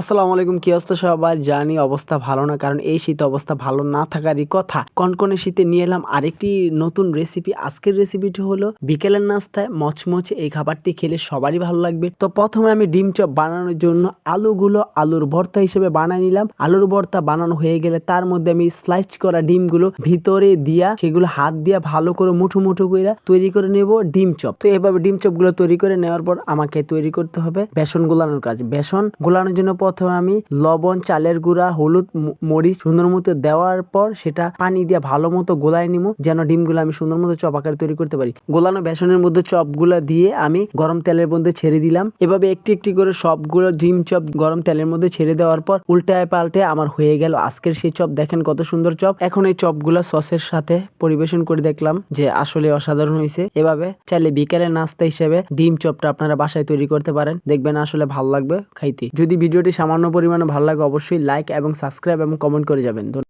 আসসালামু আলাইকুম, কি অবস্থা সবাই জানি অবস্থা ভালো না, কারণ এই শীতে অবস্থা ভালো না থাকারই কথা। কনকনে শীতে নিয়ে এলাম আরেকটি নতুন রেসিপি আজকের রেসিপিটি হলো বিকেলের নাস্তায় মচমচে এই খাবারটি খেলে সবারই ভালো লাগবে। তো প্রথমে আমি ডিম চপ বানানোর জন্য আলুগুলো আলুর ভর্তা হিসেবে বানিয়ে নিলাম। আলুর ভর্তা বানানো হয়ে গেলে তার মধ্যে আমি স্লাইস করা ডিমগুলো ভিতরে দিয়া, সেগুলো হাত দিয়া ভালো করে মুঠো মুঠো করে তৈরি করে নেব ডিম চপ। তো এভাবে ডিম চপগুলো তৈরি করে নেওয়ার পর আমাকে তৈরি করতে হবে বেসন গোলানোর কাজ। বেসন গোলানোর জন্য প্রথমে আমি লবণ, চালের গুঁড়া, হলুদ মরিচ সুন্দর মতো দেওয়ার পর সেটা পানি দিয়ে ভালো মতো গোলায় নিব যেন ডিমগুলো আমি সুন্দর মতো চপ আকারে তৈরি করতে পারি। গোলানো বেসনের মধ্যে চপগুলো দিয়ে আমি গরম তেলের মধ্যে ছেড়ে দিলাম। এভাবে একটি একটি করে সবগুলো ডিম চপ গরম তেলের মধ্যে ছেড়ে দেওয়ার পর উল্টায় পাল্টে আমার হয়ে গেল আজকের সেই চপ। দেখেন কত সুন্দর চপ। এখন এই চপগুলো সসের সাথে পরিবেশন করে দেখলাম যে আসলে অসাধারণ হয়েছে। এভাবে চাইলে বিকেলের নাস্তা হিসেবে ডিম চপটা আপনারা বাসায় তৈরি করতে পারেন। দেখবেন আসলে ভালো লাগবে খাইতে। যদি ভিডিওটি সামান্য পরিমাণে ভালো লাগে অবশ্যই লাইক এবং সাবস্ক্রাইব এবং কমেন্ট করে যাবেন।